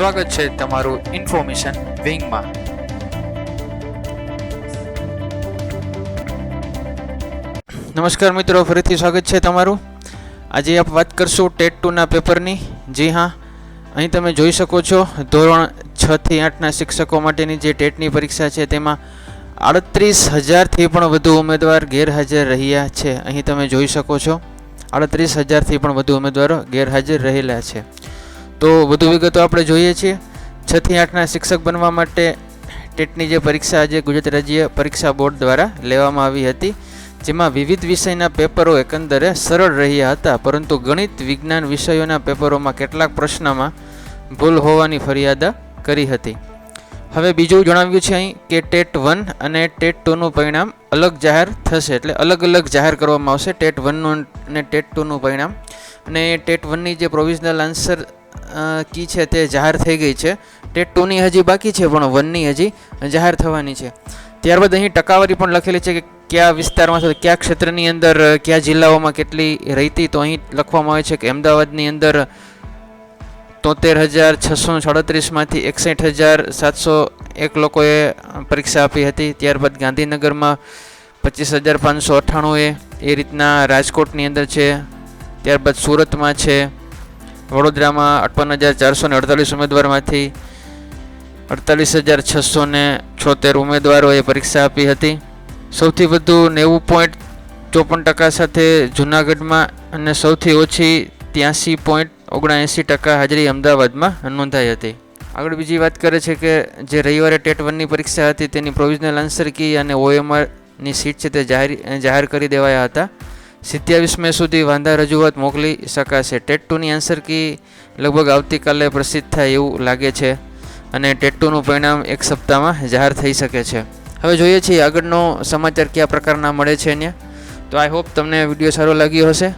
સ્વાગત છે તમારું ઇન્ફોર્મેશન વિંગમાં. નમસ્કાર મિત્રો, ફરીથી સ્વાગત છે તમારું. આજે આપ વાત કરશું ટેટ ટુના પેપરની. જી હા, અહીં તમે જોઈ શકો છો, ધોરણ છ થી આઠના શિક્ષકો માટેની જે ટેટની પરીક્ષા છે, તેમાં આડત્રીસ હજારથી પણ વધુ ઉમેદવાર ગેરહાજર રહ્યા છે. અહીં તમે જોઈ શકો છો, આડત્રીસ હજારથી પણ વધુ ઉમેદવારો ગેરહાજર રહેલા છે. તો વધુ વિગતો આપણે જોઈએ છીએ. છ થી આઠના શિક્ષક બનવા માટે ટેટની જે પરીક્ષા આજે ગુજરાત રાજ્ય પરીક્ષા બોર્ડ દ્વારા લેવામાં આવી હતી, જેમાં વિવિધ વિષયના પેપરો એકંદરે સરળ રહ્યા હતા, પરંતુ ગણિત, વિજ્ઞાન વિષયોના પેપરોમાં કેટલાક પ્રશ્નમાં ભૂલ હોવાની ફરિયાદ કરી હતી. હવે બીજું જણાવ્યું છે અહીં કે ટેટ વન અને ટેટ ટુનું પરિણામ અલગ જાહેર થશે, એટલે અલગ અલગ જાહેર કરવામાં આવશે, ટેટ વનનું અને ટેટ ટુનું પરિણામ. અને ટેટ વનની જે પ્રોવિઝનલ આન્સર કી છે તે જાહેર થઈ ગઈ છે. ટેટ ટુની હજી બાકી છે, પણ વનની હજી જાહેર થવાની છે. ત્યારબાદ અહીં ટકાવારી પણ લખેલી છે કે કયા વિસ્તારમાં કયા ક્ષેત્રની અંદર, કયા જિલ્લાઓમાં કેટલી રહેતી, તો અહીં લખવામાં આવે છે કે અમદાવાદની અંદર તોતેર હજાર છસો સાડત્રીસમાંથી એકસઠ હજાર સાતસો એક લોકોએ પરીક્ષા આપી હતી. ત્યારબાદ ગાંધીનગરમાં પચીસ હજાર પાંચસો અઠ્ઠાણુંએ એ રીતના રાજકોટની અંદર છે. ત્યારબાદ સુરતમાં છે. વડોદરામાં અઠ્ઠાવન હજાર ચારસો ને અડતાલીસ ઉમેદવારમાંથી અડતાલીસ હજાર છસો ને છોતેર ઉમેદવારોએ પરીક્ષા આપી હતી. સૌથી વધુ નેવું પોઈન્ટ ચોપન ટકા સાથે જૂનાગઢમાં અને સૌથી ઓછી ત્યાંસી પોઈન્ટ ઓગણએંસી ટકા હાજરી અમદાવાદમાં નોંધાઈ હતી. આગળ બીજી વાત કરે છે કે જે રવિવારે ટેટ વનની પરીક્ષા હતી તેની પ્રોવિઝનલ આન્સર કી અને ઓએમઆરની સીટ છે તે જાહેર જાહેર કરી દેવાયા હતા. સિત્યાવીસ મે સુધી વાંધા રજૂઆત મોકલી શકાશે. ટેટ ટુની આન્સર કી લગભગ આવતીકાલે પ્રસિદ્ધ થાય એવું લાગે છે અને ટેટ ટુનું પરિણામ એક સપ્તાહમાં જાહેર થઈ શકે છે. હવે જોઈએ છીએ આગળનો સમાચાર કયા પ્રકારના મળે છે અહીંયા તો આઈ હોપ તમને વીડિયો સારો લાગ્યો હશે.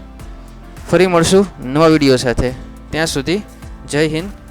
ફરી મળશું નવા વીડિયો સાથે. ત્યાં સુધી જય હિન્દ.